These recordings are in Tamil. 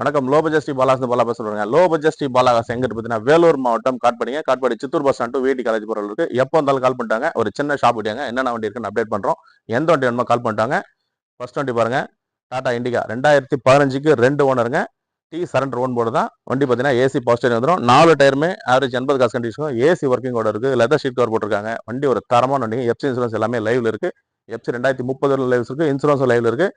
வணக்கம். லோ பட்ஜெட் பாலாஸ் பாலா பேசுறாங்க சொல்றாங்க லோ பட்ஜெட் பாலாகாஸ் எங்க பார்த்தீங்கன்னா வேலூர் மாவட்டம் காட்பாடிங்க. காட்பாடி சித்தூர் பஸ் ஸ்டாண்ட் வீட்டு காலேஜ் போகிற இருக்கு. எப்போ வந்தாலும் கால் பண்ணிட்டாங்க. ஒரு சின்ன ஷாப் விட்டாங்க என்னென்ன வண்டி இருக்குன்னு அப்டேட் பண்றோம். எந்த வண்டி வேணுமோ கால் பண்ணிட்டாங்க. ஃபர்ஸ்ட் வண்டி பாருங்க. டாடா இண்டிகா ரெண்டாயிரத்தி பதினஞ்சுக்கு ரெண்டு ஓனருங்க டி சரண்டர் ஓன் போர்டு தான். வண்டி பார்த்தீங்கன்னா ஏசி பாசிட்டிவ் வந்துடும் நாலு டயருமே ஆவரேஜ் எண்பது காசு கண்டிஷனும் ஏசி ஒர்க்கிங்கோட இருக்கு. லெதர் ஷீட் கவர் போட்டிருக்காங்க. வண்டி ஒரு தரமான வண்டி எஃப்சி இன்சூரன்ஸ் எல்லாமே லைவ்ல இருக்கு. எஃப்சி ரெண்டாயிரத்தி முப்பது லைவ்ஸ் இருக்கு. இன்சூரன்ஸ் லைவ்ல இருக்கு.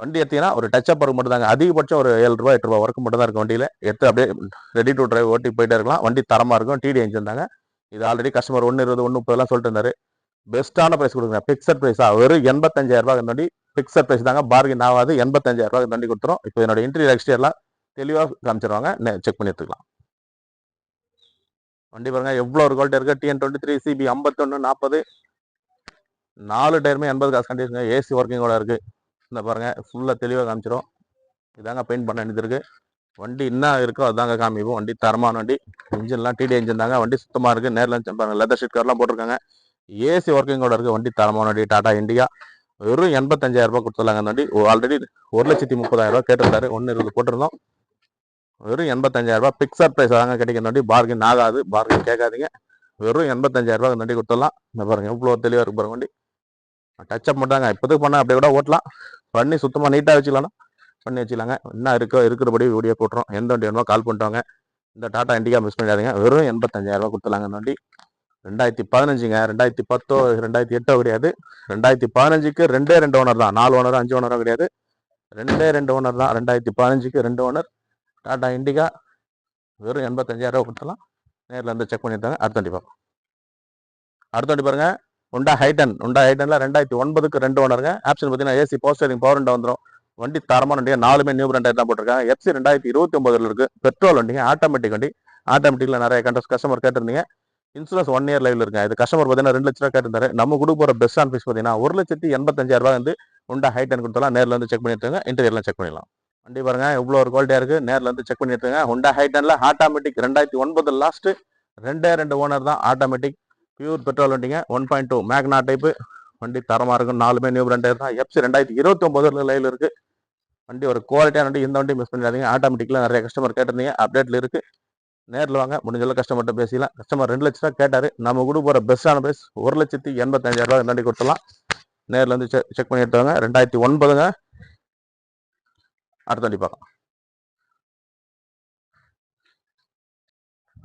வண்டி எடுத்தீங்கன்னா ஒரு டச் அப் மட்டும் தாங்க அதிகபட்சம் ஒரு ஏழு ரூபாய் எட்டு ரூபாய் ஒர்க் மட்டும் தான் இருக்கும் வண்டியில். எடுத்து அப்படியே ரெடி டு டிரைவ் ஓட்டி போயிட்டே இருக்கலாம். வண்டி தரமாக இருக்கும். டிடி என்ஜின் தாங்க. இது ஆல்ரெடி கஸ்டமர் ஒன்று இருபது ஒன்று முப்பதுலாம் சொல்லிட்டு இருந்தாரு. பெஸ்ட்டான ப்ரைஸ் கொடுக்குங்க ஃபிக்ஸட் ப்ரைஸாக வெறும் எண்பத்தஞ்சாயிரம் ரூபாய் இந்த வண்டி ஃபிக்ஸட் ப்ரைஸ் தாங்க. பார்கின் ஆகாது. எண்பத்தஞ்சாயிரம் ரூபாய் இந்த வண்டி கொடுத்துரும். இப்போ என்னோட இன்டீரியர் எக்ஸ்டீரியர்லாம் தெளிவாக காமிச்சிருவாங்க. செக் பண்ணி எடுத்துக்கலாம். வண்டி பாருங்க. எவ்வளோ ஒரு குவாலிட்டி இருக்குது டிஎன் டுவெண்ட்டி த்ரீ சிபி ஐம்பத்தொன்று நாற்பது நாலு டயருமே எண்பது காசு கண்டிஷன் ஏசி ஒர்க்கிங்கோட இருக்குது இந்த பாருங்கள் ஃபுல்லாக தெளிவாக காமிச்சிடும் இதாங்க பெயிண்ட் பண்ண வேண்டியது வண்டி என்ன இருக்கோ அதாங்க காமிப்போம் வண்டி தரமான வண்டி. இன்ஜின்லாம் டிடி இன்ஜின் தாங்க. வண்டி சுத்தமாக இருக்கு. நேரில் பாருங்க லெதர் ஷீட் கவர்லாம் போட்டிருக்காங்க. ஏசி ஒர்க்கிங்கோட இருக்குது வண்டி தரமான வண்டி டாடா இண்டிகா வெறும் எண்பத்தஞ்சாயிரம் ரூபாய் கொடுத்துருலாங்க அந்த வண்டி. ஆல்ரெடி ஒரு லட்சத்தி முப்பதாயிரம் ரூபா கேட்டிருந்தாரு. ஒன்று இருபது போட்டிருந்தோம். வெறும் எண்பத்தஞ்சாயிரம் ரூபாய் பிக்சர் ப்ரைஸ் தாங்க கிடைக்கிற வண்டி. பார்கின் ஆகாது. பார்கின் கேட்காதீங்க. வெறும் எண்பத்தஞ்சாயிரம் ரூபாய் அந்த வண்டி கொடுத்துடலாம். இந்த பாருங்க எவ்வளோ தெளிவாக இருக்கு பாருங்க வண்டி. டச்சப் மட்டும் தாங்க இப்போதுக்கு பண்ணால் அப்படியே கூட ஓட்டலாம். பண்ணி சுத்தமாக நீட்டாக வச்சுக்கலாம்னா பண்ணி வச்சுக்கலாங்க. என்ன இருக்கோ இருக்கிறபடி வீடியோ போட்டுறோம். எந்த வண்டி வேணுமோ கால் பண்ணிட்டாங்க இந்த டாட்டா இண்டிகா மிஸ் பண்ணிடாதீங்க. வெறும் எண்பத்தஞ்சாயிரரூபா கொடுத்துலாங்க இந்த வண்டி. ரெண்டாயிரத்தி பதினஞ்சுங்க. ரெண்டாயிரத்தி பத்தோ ரெண்டாயிரத்தி எட்டோ கிடையாது. ரெண்டாயிரத்தி பதினஞ்சுக்கு ரெண்டே ரெண்டு ஓனர் தான். நாலு ஓனர் அஞ்சு ஓனரோ கிடையாது. ரெண்டே ரெண்டு ஓனர் தான். ரெண்டாயிரத்தி பதினஞ்சுக்கு ரெண்டு ஓனர் டாடா இண்டிகா வெறும் எண்பத்தஞ்சாயிரரூபா ரூபாய் கொடுத்துலாம் நேரில் வந்து செக் பண்ணியிருந்தாங்க. அடுத்த வண்டி பார்ப்போம். அடுத்த வண்டி பாருங்கள் உண்டா ஹைட்டன் உண்டா ஹைட்டன்ல ரெண்டாயிரத்தி ஒன்பதுக்கு ரெண்டு ஓனருங்க. ஆப்ஷன் பார்த்தீங்கன்னா ஏசி போஸ்டரிங் பவர் விண்டோ வந்துடும் வண்டி தரமான வண்டியா நாலுமே நியூ ரெண்டாயிரம் தான் போட்டிருக்காங்க. எஃப்சி ரெண்டாயிரத்தி இருபத்தி ஒன்பதுல இருக்கு. பெட்ரோல் வண்டிங்க. ஆட்டோமேட்டிக் வண்டி. ஆட்டோமேட்டிக்ல நிறைய கண்டஸ் கஸ்டமர் கேட்டிருந்தீங்க. இன்சூரன்ஸ் ஒன் இயர் லைவ்ல இருக்கு இது கஸ்டமர் பார்த்தீங்கன்னா ரெண்டு லட்ச ரூபா கேட்டிருந்தாரு. நம்ம கொடுக்க போற பெஸ்ட் ஆன் ஃபீஸ் பார்த்தீங்கன்னா ஒரு லட்சத்தி எண்பத்தஞ்சாயிரம் ரூபாய் வந்து உண்டா ஹைட்டன் கொடுத்தலாம். நேரில் வந்து செக் பண்ணிட்டு இன்டர்வியூலாம் செக் பண்ணிடலாம். வண்டி பாருங்க. இவ்வளோ ஒரு குவாலிட்டியாக இருக்குது நேரில் வந்து செக் பண்ணிட்டுருங்க எடுத்துங்க ஹுண்டா ஆட்டோமேட்டிக் ரெண்டாயிரத்தி ஒன்பது லாஸ்ட்டு ரெண்டே ரெண்டு ஓனர் தான் ஆட்டோமேட்டிக் பியூர் பெட்ரோல் வண்டிங்க. One point two Magna type வண்டி தரமாக இருக்கும். நாலுமே நியூ பிராண்ட் தான். எஃப்சி ரெண்டாயிரத்தி இருபத்தி ஒம்பதுல லைவில் இருக்குது வண்டி ஒரு குவாலிட்டியான வண்டி. இந்த வண்டி மிஸ் பண்ணிடாதீங்க. ஆட்டோமேட்டிக்ல நிறைய கஸ்டமர் கேட்டிருந்தீங்க. அப்டேட்ல இருக்குது நேரில் வாங்க. முடிஞ்சளவு கஸ்டமர்கிட்ட பேசிக்கலாம் கஸ்டமர் ரெண்டு லட்ச ரூபா கேட்டார். நம்ம கூட போகிற பெஸ்ட்டான பிரைஸ் ஒரு லட்சத்தி எண்பத்தஞ்சாயிரம் ரூபாய் இந்த வண்டி கொடுத்துலாம் நேரில் வந்து செக் பண்ணி எடுத்துவாங்க ரெண்டாயிரத்தி ஒன்பதுங்க. அடுத்த வண்டி பார்க்கலாம்.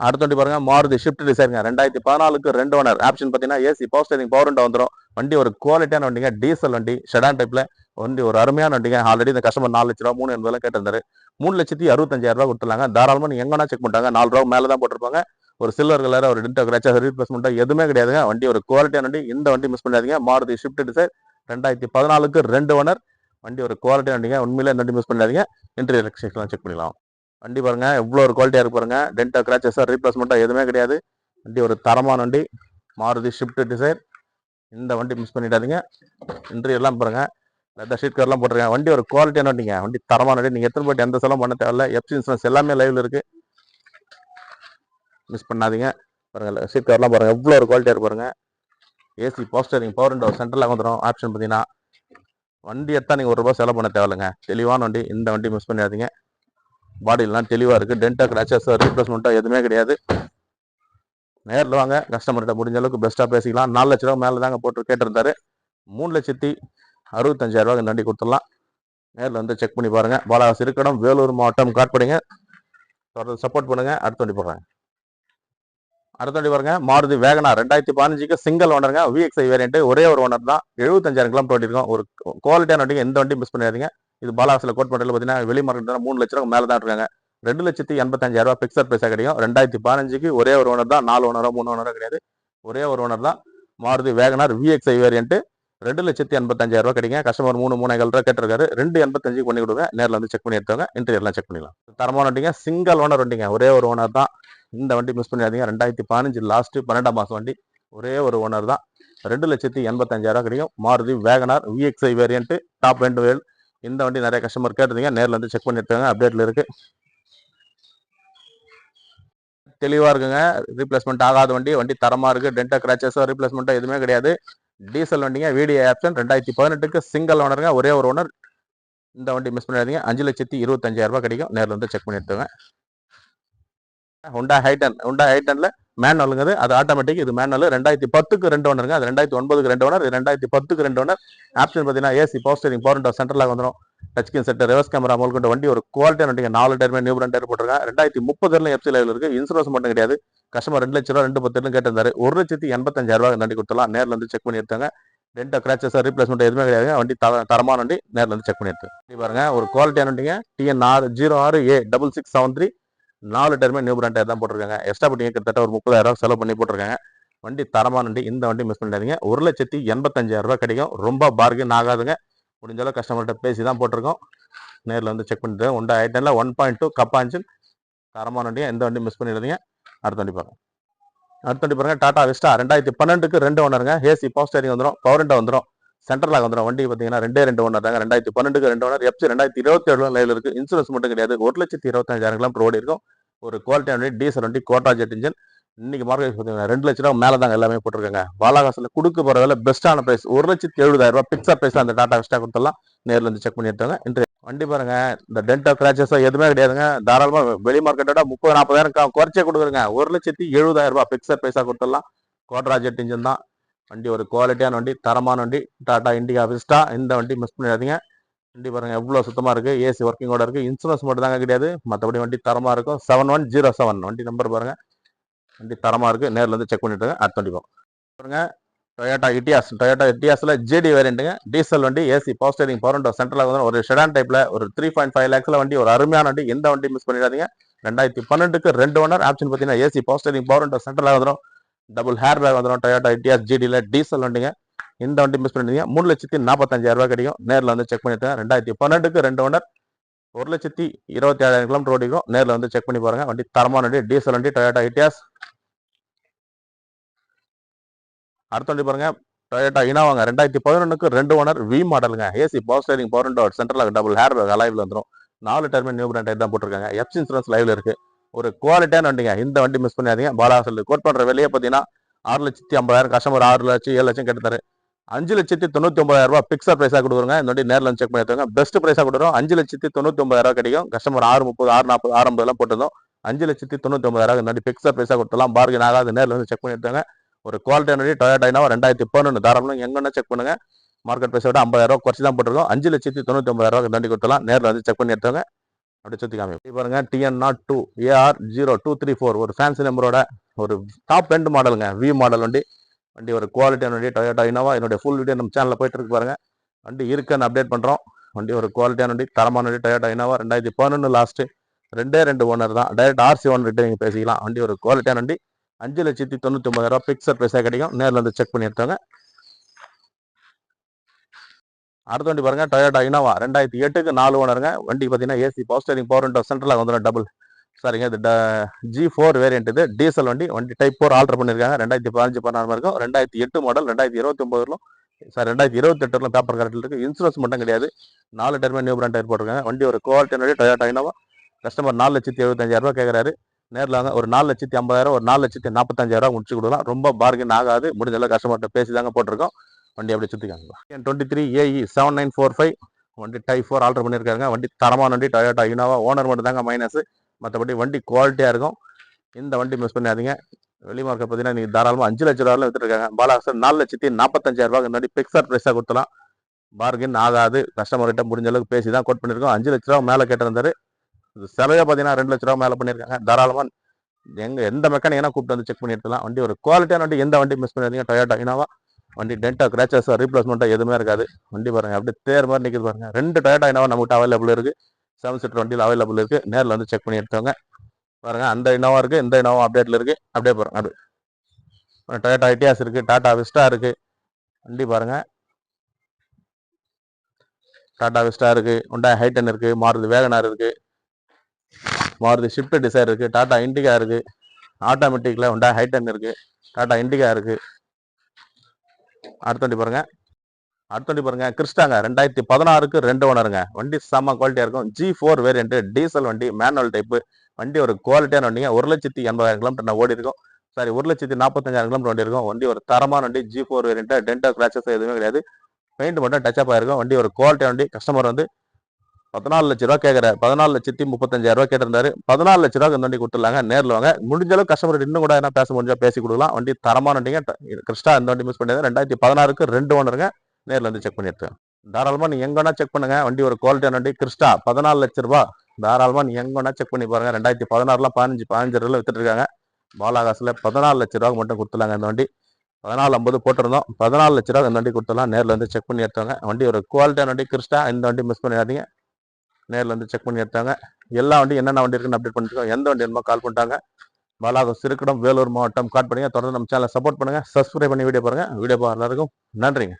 அடுத்த வண்டி பாருங்க மாருதி ஷிஃப்ட் டிசைருங்க ரெண்டாயிரத்தி பதினாலுக்கு ரெண்டு ஓனர் ஆப்ஷன் பார்த்தீங்கன்னா ஏசி பவர் ஸ்டேரிங் பவர் ரெண்டு வந்துடும் வண்டி ஒரு குவாலிட்டியான வண்டிங்க. டீசல் வண்டி ஷெடான் டைப்ல வண்டி ஒரு அருமையான வண்டிங்க. ஆல்ரெடி இந்த கஸ்டமர் நாலு லட்ச ரூபா மூணு எண்பதுலாம் கேட்டிருந்தாரு. மூணு லட்சத்தி அறுபத்தஞ்சாயிரம் ரூபா கொடுத்துலாங்க தாராளமாக நீங்கள் எங்கன்னா செக் பண்ணிட்டாங்க. நாலு ரூபா மேலே தான் போட்டிருப்பாங்க. ஒரு சில்வர் கலர் ஒரு டிண்டோ கிராச்சா ரீப்ளேஸ்மெண்ட் எதுவுமே கிடையாதுங்க. வண்டி ஒரு குவாலிட்டியான வண்டி. இந்த வண்டி மிஸ் பண்ணாதீங்க. மாருதி ஷிஃப்ட் டிசைர் ரெண்டாயிரத்தி பதினாலுக்கு ரெண்டு ஓனர் வண்டி ஒரு குவாலிட்டியான வண்டிங்க. உண்மையிலே இந்த வண்டி மிஸ் பண்ணாதீங்க. இன்டீரியர் எக்ஸ்டென்ஷன்லாம் செக் பண்ணிக்கலாம் வண்டி பாருங்க எவ்வளோ ஒரு குவாலிட்டியாக இருக்கு பாருங்க. டென்டா கிராச்சஸாக ரீப்ளேஸ்மெண்ட்டாக எதுவுமே கிடையாது. வண்டி ஒரு தரமான வண்டி. மாருதி ஷிஃப்ட் டிசைர் இந்த வண்டி மிஸ் பண்ணிடாதீங்க. இன்டீரியர்லாம் பாருங்க. லெதர் ஷீட் கவர்லாம் போட்டிருக்கேன் வண்டி ஒரு குவாலிட்டியான வண்டிங்க. வண்டி தரமான வண்டி. நீங்கள் எத்தனை போயிட்டு எந்த செலவும் பண்ண தேவையில்ல. எஃப்சி இன்சூரன்ஸ் எல்லாமே லைவில் இருக்கு. மிஸ் பண்ணாதீங்க. பாருங்கள் ஷீட் கவர்லாம் பாருங்க. எவ்வளோ ஒரு குவாலிட்டியாக இருக்கு பாருங்க. ஏசி போஸ்டரிங் பவர் விண்டோ சென்டரில் வந்துடும் ஆப்ஷன் பார்த்தீங்கன்னா வண்டி எடுத்தா நீங்கள் ஒரு ரூபா செலவு பண்ண தேவையில்லைங்க. தெளிவான வண்டி. இந்த வண்டி மிஸ் பண்ணிடாதீங்க. பாடியெல்லாம் தெளிவாக இருக்குது டென்டா கிராச்சஸ் ரீப்ளேஸ்மெண்ட்டாக எதுவுமே கிடையாது. நேரில் வாங்க. கஸ்டமர்கிட்ட முடிஞ்ச அளவுக்கு பெஸ்ட்டாக பேசிக்கலாம். நாலு லட்ச ரூபா மேலே தாங்க போட்டு கேட்டிருந்தாரு. மூணு லட்சத்தி அறுபத்தஞ்சாயிரம் ரூபாய் இந்த வண்டி கொடுத்துடலாம். நேரில் வந்து செக் பண்ணி பாருங்கள் பாலாவாசி இருக்கடம் வேலூர் மாவட்டம் காட்படிங்க. தொடர்ந்து சப்போர்ட் பண்ணுங்கள் அடுத்த வண்டி போடுறாங்க அடுத்த வண்டி பாருங்க. மாருதி வேகனா ரெண்டாயிரத்தி பதினஞ்சுக்கு சிங்கிள் ஓனருங்க விஎக்ஸ்ஐ வேரியன்ட் ஒரே ஒரு ஓனர் தான். எழுபத்தஞ்சாயிரம் கிலோமீட்டர் ஓட்டிருக்கோம் ஒரு குவாலிட்டியான வண்டிங்க. எந்த வண்டியும் மிஸ் பண்ணிடாதீங்க இது பாலாசில் கோட் பண்ணுறது பார்த்தீங்கன்னா வெளி மார்க்கெட் மூணு லட்ச ரூபா மேலே தான் இருக்காங்க. ரெண்டு லட்சத்தி எண்பத்தஞ்சாயிரம் ரூபாய் பிக்சர் பைசா கிடைக்கும். ரெண்டாயிரத்தி பதினஞ்சுக்கு ஒரே ஒரு ஓனர் தான் நாலு ஓனரோ மூணு ஓனரோ கிடையாது. ஒரே ஒரு ஓனர் தான் மாருதி வேகனார் விஎக்ஸ்ஐ வேரியன்ட் ரெண்டு லட்சத்தி எண்பத்தஞ்சாயிரம் கிடைக்கும் கஸ்டமர் மூணு மூணு ரூபா கேட்டிருக்காரு. ரெண்டு எண்பத்தஞ்சுக்கு பண்ணி கொடுங்க. நேரில் வந்து செக் பண்ணி எடுத்தவங்க இன்டீரியர்லாம் செக் பண்ணிடலாம். தரமான வண்டிங்க. சிங்கிள் ஓனர் வண்டிங்க. ஒரே ஒரு ஓனர் தான். இந்த வண்டி மிஸ் பண்ணிடாதீங்க. ரெண்டாயிரத்தி பதினஞ்சு லாஸ்ட் பன்னெண்டாம் மாதம் வண்டி. ஒரே ஒரு ஓனர் தான். ரெண்டு லட்சத்தி எண்பத்தஞ்சாயிரம் கிடைக்கும். Maruti Wagon R VXI variant top end வேல். இந்த வண்டி நிறைய கஸ்டமர் கேட்டிருந்தீங்க நேரில் வந்து செக் பண்ணி அப்டேட்ல இருக்கு. தெளிவாக இருக்குங்க. ரீப்ளேஸ்மெண்ட் ஆகாத வண்டி வண்டி தரமாக இருக்குது டென்டா கிராச்சஸோ ரீப்ளேஸ்மெண்ட்டோ எதுவுமே கிடையாது. டீசல் வண்டிங்க வீடியோ ஆப்ஷன் ரெண்டாயிரத்தி பதினெட்டுக்கு சிங்கிள் ஓனருங்க ஒரே ஒரு ஓனர் இந்த வண்டி மிஸ் பண்ணிடாதீங்க. அஞ்சு லட்சத்தி இருபத்தஞ்சாயிரம் கிடைக்கும். நேரில் வந்து செக் பண்ணி எடுத்துங்க ஹுண்டா ஹைட்டன் ஹுண்டா ஹைட்டனில் மேனுவலுங்கிறது அது ஆட்டோமேட்டிக் இது மேனுவல் ரெண்டாயிரத்தி பத்துக்கு ரெண்டு ஒன்றுங்க அது ரெண்டாயிரத்தி ஒன்பதுக்கு ரெண்டு ஒனர் இது ரெண்டாயிரத்தி பத்துக்கு ரெண்டு ஒன்று ஆப்ஷன் பார்த்தீங்கன்னா AC power steering power window வந்துடும் touch screen set reverse camera முதல் கொண்ட வண்டி ஒரு குவாலிட்டியான வண்டிங்க நாலு டயருமே நியூ பிராண்ட் டயர் போட்டிருக்காங்க. ரெண்டாயிரத்தி முப்பதுல எஃப்சி லெவல் இருக்கு. இன்சூரன்ஸ் மட்டும் கிடையாது. கஸ்டமர் ரெண்டு லட்ச ரூபா ரெண்டு பத்து கேட்டிருந்தாரு. ஒரு லட்சத்தி எண்பத்தஞ்சாயிரம் ரூபாய் வண்டி கொடுத்துலாம் நேரில் வந்து செக் பண்ணி எடுத்தாங்க. ரெண்டு கிராச்சஸ் ரீப்ளேஸ்மெண்ட் எதுவுமே கிடையாது. வண்டி தர தரமான வண்டி நேரில் வந்து செக் பண்ணி பாருங்கள் பாருங்க. ஒரு குவாலிட்டியான வண்டிங்க டிஎன் ஆறு ஜீரோ ஆறு A double six seven three நாலு டயருமே நியூ பிராண்ட் டயர் தான் போட்டிருக்காங்க. எக்ஸ்ட்ரா பட்டிங்க கிட்டத்தட்ட ஒரு முப்பதாயிரம் செலவு பண்ணி போட்டிருக்காங்க. வண்டி தரமான வண்டி இந்த வண்டி மிஸ் பண்ணிடாதீங்க. ஒரு லட்சத்தி எண்பத்தஞ்சாயிரம் ரூபா கிடைக்கும். ரொம்ப பார்கன் ஆகாதுங்க. முடிஞ்ச அளவு கஸ்டமர்கிட்ட பேசி தான் போட்டிருக்கோம். நேரில் வந்து செக் பண்ணிட்டு ஒண்டா ஐட்டனில் ஒன் பாயிண்ட் டூ கப்பாஞ்சின் தரமான வண்டியை எந்த வண்டி மிஸ் பண்ணிடாதீங்க. அடுத்த வண்டி பாருங்க. அடுத்த வண்டி பாருங்க. டாடா விஸ்டா ரெண்டாயிரத்தி பன்னெண்டுக்கு ரெண்டு ஒன்னருங்க ஏசி பவர் ஸ்டேரிங் வந்துடும் பவர் வந்துடும் சென்ட்ரலாக வந்துடும் வண்டி பார்த்தீங்கன்னா ரெண்டே ரெண்டு ஒன்று தாங்க. ரெண்டாயிரத்தி பன்னெண்டுக்கு ரெண்டு ஒன்று எப்சி ரெண்டாயிரத்தி இருபத்தி ஏழு லைவில் இருக்குது இன்சூரன்ஸ் மட்டும் கிடையாது. ஒரு லட்சத்தி இருபத்தஞ்சாயிரம் கிலோமீட்டர் ஓடி இருக்கும் ஒரு குவாலிட்டியான வண்டி டீசல் வண்டி கோட்டா ஜெட் இன்ஜின் இன்னைக்கு மார்க்கெட் பார்த்தீங்கன்னா ரெண்டு லட்ச ரூபா மேலே தாங்க எல்லாமே போட்டிருக்காங்க. பாலாகாசில் கொடுக்க போகிற வேலை பெஸ்ட்டான பிரைஸ் ஒரு லட்சத்தி எழுபதாயிரம் ரூபா பிக்ஸா பிரைஸ் அந்த டாடா விஸ்டா கொடுத்தலாம் நேரில் வந்து செக் பண்ணி எடுத்தாங்க இன்றைய வண்டி பாருங்க. இந்த டென்டா கிராச்சஸோ எதுவுமே கிடையாதுங்க. தாராளமாக வெளி மார்க்கெட்டோட முப்பது நாற்பதாயிரம் குறைச்சே கொடுக்குறங்க. ஒரு லட்சத்தி எழுபதாயிரம் ரூபா பிக்ஸா பைசா கொடுத்துடலாம். கோட்ரா ஜெட் இன்ஜின் தான். வண்டி ஒரு குவாலிட்டியான வண்டி தரமான வண்டி. டாடா இண்டிகா விஸ்டா இந்த வண்டி மிஸ் பண்ணிடாதீங்க. வண்டி பாருங்க எவ்வளோ சுத்தமா இருக்கு? ஏசி ஒர்க்கிங்கோட இருக்கு. இன்சூரன்ஸ் மட்டும் தாங்க கிடையாது. மற்றபடி வண்டி தரமா இருக்கும். செவன் ஒன் ஜீரோ செவன் வண்டி நம்பர் பாருங்க. வண்டி தரமா இருக்கு. நேர்ல இருந்து செக் பண்ணிட்டு அடுத்த வண்டி போகும் பாருங்க. டொயோட்டா இட்டியாஸ் டொயோட்டா இட்டியாஸ்ல ஜேடி வேரியண்ட்டுங்க டீசல் வண்டி AC power steering power window central வந்து ஒரு ஷெடான் டைப்ல ஒரு த்ரீ பாயிண்ட் ஃபைவ் லேக்ஸ்ல வண்டி ஒரு அருமையான வண்டி. எந்த வண்டி மிஸ் பண்ணிடாதீங்க. ரெண்டாயிரத்தி பன்னெண்டுக்கு ரெண்டு ஓனர் ஆப்ஷன் பார்த்தீங்கன்னா AC power steering power window வந்துடும் டபுள் ஹேர் பேக் வந்துடும் டொயோட்டா இட்டியாஸ் ஜிடியில் டீசல் வண்டிங்க. இந்த வண்டி மிஸ் பண்ணிருந்தீங்க மூணு லட்சத்தி நாற்பத்தஞ்சாயிரம் ரூபாய் கிடைக்கும். நேரில் வந்து செக் பண்ணிட்டேன். ரெண்டாயிரத்தி பன்னெண்டுக்கு ரெண்டு ஓனர் ஒரு லட்சத்தி இருபத்தி ஏழாயிரம் கிலோமீட்டர் ஓடிக்கும். நேரில் வந்து செக் பண்ணி பாருங்க. வண்டி தரமான வண்டி டீசல் வண்டி டொயோட்டா இட்டியாஸ் அடுத்த வண்டி பாருங்க. டொயோட்டா இனோவாங்க ரெண்டாயிரத்தி பதினொன்றுக்கு ரெண்டு ஓனர் வி மாடலுங்க AC power steering power tower central double airbag அலைவில் வந்துடும் நாலு டர்மே நியூ பிராண்ட் தான் போட்டிருக்காங்க. எஃப்ஸ் இன்சூரன்ஸ் லைவ்ல இருக்கு. ஒரு குவாலிட்டியான வண்டிங்க. இந்த வண்டி மிஸ் பண்ணாதீங்க பாலாசல் கோட் பண்ணுற வெளியே பார்த்தீங்கன்னா ஆறு லட்சத்தி ஐம்பதாயிரம் கஸ்டமர் ஆறு லட்சம் ஏழு லட்சம் கேட்டுத்தாரு அஞ்சு லட்சத்தி தொண்ணூத்தி ஒன்பதாயிரம் ரூபாய் பிக்சர் பிரைஸா கொடுக்குறோங்க. இந்த வண்டி நேரில் வந்து செக் பண்ணி எடுத்துங்க பெஸ்ட் பிரைஸா கொடுக்குறோம். அஞ்சு லட்சத்தி தொண்ணூத்தி ஒன்பதாயிரம் கிடைக்கும். கஸ்டமர் ஆறு முப்பது ஆறு நாற்பது ஆறு எல்லாம் போட்டிருந்தோம். அஞ்சு லட்சத்தி தொண்ணூத்தி ஒன்பதாயிரம் இந்த வண்டி பிக்சர் பிரைஸா கொடுத்தலாம் பார்கன் ஆகாது. நேரில் வந்து செக் பண்ணி எடுத்தாங்க ஒரு குவாலிட்டியான வண்டி டொயோட்டா ரெண்டாயிரத்தி பதினொன்று தாராளம் எங்கன்னா செக் பண்ணுங்க. மார்க்கெட் பிரைஸை விட ஐம்பதாயிரம் குறைச்சி தான் போட்டிருக்கோம். அஞ்சு லட்சத்தி தொண்ணூத்தி ஒன்பதாயிரம் ரூபாய் இந்த வண்டி கொடுத்தலாம் நேரில் வந்து செக் பண்ணி எடுத்தாங்க அப்படி சுற்றி காமி பாருங்க TN nought two AR zero two three four ஒரு ஃபேன்சி நம்பரோட ஒரு டாப் எண்ட் மாடலுங்க வி மாடல் வண்டி. வண்டி ஒரு குவாலிட்டியான வண்டி டொயோட்டா இனோவா என்னுடைய ஃபுல் வீடியோ நம்ம சேனலில் போயிட்டு இருக்கு பாருங்க. வண்டி இருக்குன்னு அப்டேட் பண்ணுறோம் வண்டி ஒரு குவாலிட்டியான வண்டி தரமான வண்டி டொயோட்டா இனோவா ரெண்டாயிரத்தி பதினொன்று லாஸ்ட்டு ரெண்டே ரெண்டு ஓனர் தான். டைரக்ட் ஆர்சி ஓனர்கிட்ட நீங்கள் பேசிக்கலாம். வண்டி ஒரு குவாலிட்டியான வண்டி. அஞ்சு லட்சத்தி தொண்ணூற்றி ஒன்பதாயிரம் பிக்சர் பைசா கிடைக்கும். நேரில் வந்து செக் பண்ணி எடுத்தவங்க அடுத்த வண்டி பாருங்க டொயோட்டா இனோவா ரெண்டாயிரத்தி எட்டுக்கு நாலு ஓனருங்க வண்டி பார்த்தீங்கன்னா AC power steering power window சென்ட்ரலாக வந்துடும் டபுள் பாருங்க இது ஜி ஃபோர் வேரியன்ட் இது. டீசல் வண்டி வண்டி டைப் ஃபோர் ஆல்டர் பண்ணியிருக்காங்க ரெண்டாயிரத்தி பதினஞ்சு பதினாறு இருக்கும் ரெண்டாயிரத்தி எட்டு மாடல் ரெண்டாயிரத்தி இருபத்தி ஒன்பதுலும் சார் ரெண்டாயிரத்தி இருபத்தி எட்டுல பேப்பர் கரெக்டில் இருக்குது இன்சூரன்ஸ் மட்டும் கிடையாது. நாலு டர்மே நியூ பிராண்ட் டயர் போட்டிருக்காங்க. வண்டி ஒரு குவாலிட்டி வண்டி டொயோட்டா இனோவா கஸ்டமர் நாலு லட்சத்தி எழுபத்தஞ்சாயிரம் கேட்குறாரு நேரில் வாங்க ஒரு நாலு லட்சத்தி ஐம்பதாயிரம் ஒரு நாலு லட்சத்தி நாற்பத்தஞ்சாயிரம் ரூபா முடிச்சு கொடுக்கலாம். ரொம்ப பார்கன் ஆகாது. முடிஞ்ச அளவு கஸ்டமர்கிட்ட பேசி தாங்க போட்டிருக்கோம். வண்டி அப்படி சுற்றிக்காங்க twenty three AE seven nine four five வண்டி டைப் ஃபோர் ஆல்டர் பண்ணியிருக்காங்க வண்டி தரமான வண்டி டொயோட்டா இனோவா ஓனர் மட்டும் தாங்க மைனஸ் மற்றபடி வண்டி குவாலிட்டியாக இருக்கும். இந்த வண்டி மிஸ் பண்ணாதீங்க. வெளி மார்க்கெட் பார்த்தீங்கன்னா நீங்கள் தாராளமாக அஞ்சு லட்ச ரூபாயில் வித்துருக்காங்க பாலாசர் நாலு லட்சத்தி நாற்பத்தஞ்சாயிரரூபாக்கு முன்னாடி பிக்சர் ப்ரைஸாக கொடுத்தலாம் பார்கின் ஆகாது. கஸ்டமர்கிட்ட முடிஞ்ச அளவுக்கு பேசி தான் கோட் பண்ணியிருக்கோம். அஞ்சு லட்ச ரூபா மேலே கேட்டிருந்தாரு. இது செலவே பார்த்தீங்கன்னா ரெண்டு லட்ச ரூபா மேலே பண்ணியிருக்காங்க. தாராளமாக எங்கள் எந்த மெக்கானிக்னா கூப்பிட்டு வந்து செக் பண்ணி எடுத்துலாம் வண்டி ஒரு குவாலிட்டியான வண்டி எந்த வண்டி மிஸ் பண்ணாதீங்க. டொயோட்டா இனோவா வண்டி டென்டா கிராச்சஸ் ரீப்ளேஸ்மெண்ட்டாக எதுவுமே இருக்காது. வண்டி பாருங்க அப்படியே தேர் மாதிரி நிற்கிது பாருங்கள் ரெண்டு டொயோட்டா இனோவா நம்மகிட்ட அவைலபிள் இருக்குது செவன் சீட்டர் வண்டியில் அவைலபிள் இருக்குது நேரில் வந்து செக் பண்ணி எடுத்தவங்க பாருங்கள் அந்த இனோவா இருக்குது இந்த இனோவா அப்டேட்டில் இருக்குது அப்படியே பாருங்கள் அப்படி டொயோட்டா ஐடியாஸ் இருக்குது டாட்டா விஸ்டா இருக்கு. வண்டி பாருங்கள் டாடா விஸ்டா இருக்குது உண்டா ஹைட்டன் இருக்குது மாருதி வேகனார் இருக்குது மாருதி ஷிஃப்ட் டிசைர் இருக்குது டாடா இண்டிகா இருக்குது ஆட்டோமேட்டிக்கில் உண்டா ஹைட்டன் இருக்குது டாடா இண்டிகா இருக்குது அடுத்த வண்டி பாருங்கள் அடுத்த பாருங்க கிறிஸ்டாங்க. ரெண்டாயிரத்தி பதினாறுக்கு ரெண்டு ஓனருங்க. வண்டி செம்ம குவாலிட்டியா இருக்கும். ஜி ஃபோர் வேரியன்ட் டீசல் வண்டி மேனுவல் டைப்பு வண்டி ஒரு குவாலிட்டியான வண்டிங்க. ஒரு லட்சத்தி எண்பதாயிரம் கிலோமீட்டர் நான் ஓடி இருக்கும். சாரி ஒரு லட்சத்தி நாற்பத்தஞ்சாயிரம் கிலோமீட்டர் வண்டி இருக்கும். வண்டி ஒரு தரமான வண்டி. ஜி ஃபோர் வேரியன்ட் டென்டோ கிராச்சஸ் எதுவுமே கிடையாது. பெயிண்ட் மட்டும் டச் அப் ஆயிருக்கும் வண்டி ஒரு குவாலிட்டி வண்டி. கஸ்டமர் வந்து பதினாலு லட்ச ரூபா கேட்குற பதினாலு லட்சத்தி முப்பத்தஞ்சாயிரம் ரூபா கேட்டிருந்தாரு. பதினாலு லட்ச ரூபா இந்த வண்டி கொடுத்துருலாங்க நேரில் வாங்க. முடிஞ்ச அளவுக்கு கஸ்டமர் இன்னும் கூட என்ன பேச முடிஞ்சா பேசி கொடுக்கலாம். வண்டி தரமான வண்டிங்க. கிறிஸ்டா இந்த வண்டி மிஸ் பண்ணியது ரெண்டாயிரத்தி பதினாறுக்கு ரெண்டு ஓனருங்க. நேரில் வந்து செக் பண்ணி தாராளமாக நீ எங்கே செக் பண்ணுங்க. வண்டி ஒரு குவாலிட்டியான வண்டி. கிறிஸ்டா பதினாலு லட்ச ரூபா. தாராளமாக நீ எங்கே செக் பண்ணி பாருங்கள் ரெண்டாயிரத்தி பதினாறுலாம் பதினஞ்சு பதினஞ்சு ரூபாய் வித்துட்ருக்காங்க பாலாகாசில் பதினாலு லட்ச ரூபாய்க்கு மட்டும் கொடுத்துலாங்க இந்த வண்டி. பதினாலு ஐம்பது போட்டிருந்தோம். பதினாலு லட்ச ரூபா இந்த வண்டி கொடுத்துலாம் நேரில் வந்து செக் பண்ணி எடுத்தாங்க. வண்டி ஒரு குவாலிட்டியான வண்டி. கிறிஸ்டா இந்த வண்டி மிஸ் பண்ணிடாதீங்க. நேரில் வந்து செக் பண்ணி எடுத்தாங்க. எல்லா வண்டி என்னென்ன வண்டி இருக்குன்னு அப்டேட் பண்ணிருக்கோம் எந்த வண்டி என்னமோ கால் பண்ணிட்டாங்க. பாலாகம் சிறுக்கடம் வேலூர் மாவட்டம். காட் பண்ணுங்க தொடர்ந்து நம்ம சேனலை சப்போர்ட் பண்ணுங்கள் சப்ஸ்கிரைப் பண்ணி வீடியோ பாருங்கள் வீடியோ பார்க்க எல்லாருக்கும் நன்றிங்க.